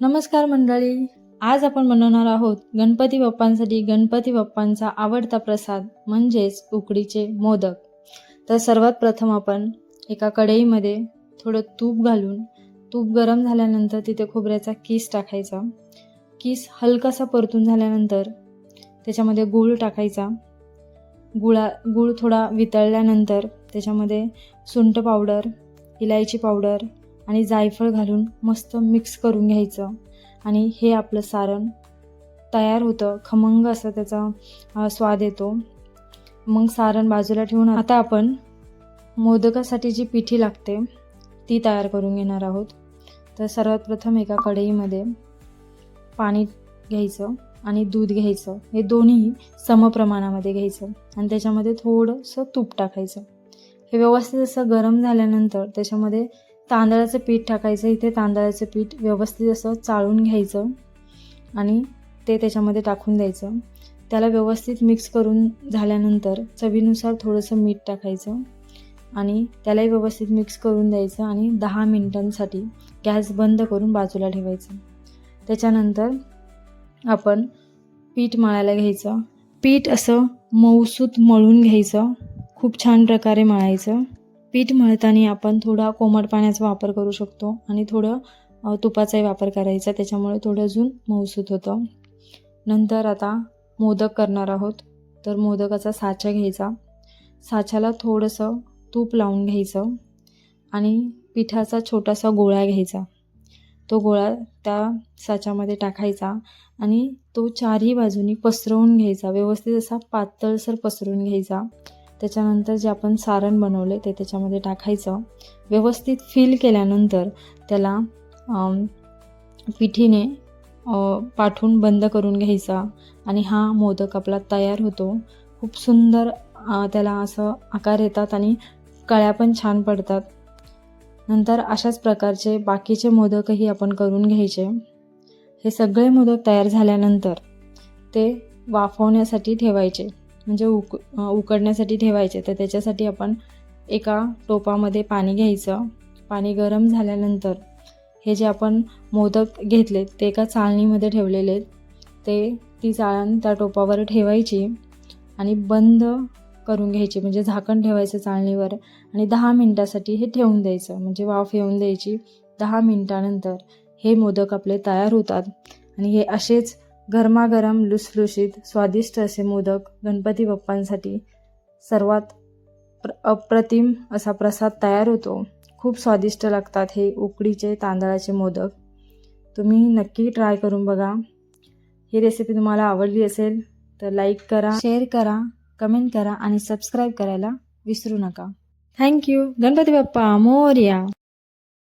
नमस्कार मंडळी. आज आपण बनवणार आहोत गणपती बाप्पांसाठी गणपती बाप्पांचा आवडता प्रसाद म्हणजेच उकडीचे मोदक. तर सर्वात प्रथम आपण एका कढईमध्ये थोडं तूप घालून तूप गरम झाल्यानंतर तिथे खोबऱ्याचा किस टाकायचा. किस हलकासा परतून झाल्यानंतर त्याच्यामध्ये गूळ टाकायचा. गुळा गूळ थोडा वितळल्यानंतर त्याच्यामध्ये सुंठ पावडर इलायची पावडर आणि जायफळ घालून मस्त मिक्स करून घ्यायचं. आणि हे आपलं सारण तयार होतं. खमंग असं त्याचा स्वाद येतो. मग सारण बाजूला ठेवून आता आपण मोदकासाठी जी पिठी लागते ती तयार करून घेणार आहोत. तर सर्वात प्रथम एका कढईमध्ये पाणी घ्यायचं आणि दूध घ्यायचं. हे दोन्ही समप्रमाणामध्ये घ्यायचं आणि त्याच्यामध्ये थोडंसं तूप टाकायचं. हे व्यवस्थित असं गरम झाल्यानंतर त्याच्यामध्ये तांदळाचं पीठ टाकायचं इथे तांदळाचं पीठ व्यवस्थित असं चाळून घ्यायचं आणि ते त्याच्यामध्ये टाकून द्यायचं. त्याला व्यवस्थित मिक्स करून झाल्यानंतर चवीनुसार थोडंसं मीठ टाकायचं आणि त्यालाही व्यवस्थित मिक्स करून द्यायचं आणि दहा मिनिटांसाठी गॅस बंद करून बाजूला ठेवायचं. त्याच्यानंतर आपण पीठ मळायला घ्यायचं. पीठ असं मऊसूत मळून घ्यायचं. खूप छान प्रकारे मळायचं. पीठ मळताना आपण थोडा कोमट पाण्याचा वापर करू शकतो आणि थोडं तुपाचाही वापर करायचा त्याच्यामुळे थोडं अजून मऊसूत होतं. नंतर आता मोदक करणार आहोत. तर मोदकाचा साचा घ्यायचा. साच्याला थोडंसं तूप लावून घ्यायचं आणि पिठाचा छोटासा गोळा घ्यायचा. तो गोळा त्या साच्यामध्ये टाकायचा आणि तो चारही बाजूनी पसरवून घ्यायचा. व्यवस्थित असा पातळसर पसरवून घ्यायचा. त्याच्यानंतर जे आपण सारण बनवले ते त्याच्यामध्ये टाकायचं. व्यवस्थित फिल केल्यानंतर त्याला पिठीने पाठून पाठवून बंद करून घ्यायचा आणि हा मोदक आपला तयार होतो. खूप सुंदर त्याला असं आकार येतात आणि कळ्या पण छान पडतात. नंतर अशाच प्रकारचे बाकीचे मोदकही आपण करून घ्यायचे. हे सगळे मोदक तयार झाल्यानंतर ते वाफवण्यासाठी ठेवायचे. म्हणजे उक उकडण्यासाठी ठेवायचे. तर त्याच्यासाठी आपण एका टोपामध्ये पाणी घ्यायचं. पाणी गरम झाल्यानंतर हे जे आपण मोदक घेतलेत ते एका चाळणीमध्ये ठेवलेले आहेत. ते ती चाळण त्या टोपावर ठेवायची आणि बंद करून घ्यायची. म्हणजे झाकण ठेवायचं चाळणीवर आणि दहा मिनटासाठी हे ठेवून द्यायचं. म्हणजे वाफ येऊन द्यायची दहा मिनटानंतर हे मोदक आपले तयार होतात. आणि हे असेच गरमागरम लुसलुशीत स्वादिष्ट असे मोदक गणपती बाप्पांसाठी सर्वात प्र अप्रतिम असा प्रसाद तयार होतो. खूप स्वादिष्ट लागतात हे उकडीचे तांदळाचे मोदक. तुम्ही नक्की ट्राय करून बघा. ही रेसिपी तुम्हाला आवडली असेल तर लाईक करा शेअर करा कमेंट करा आणि सबस्क्राईब करायला विसरू नका. Thank you Ganpati Bappa Morya.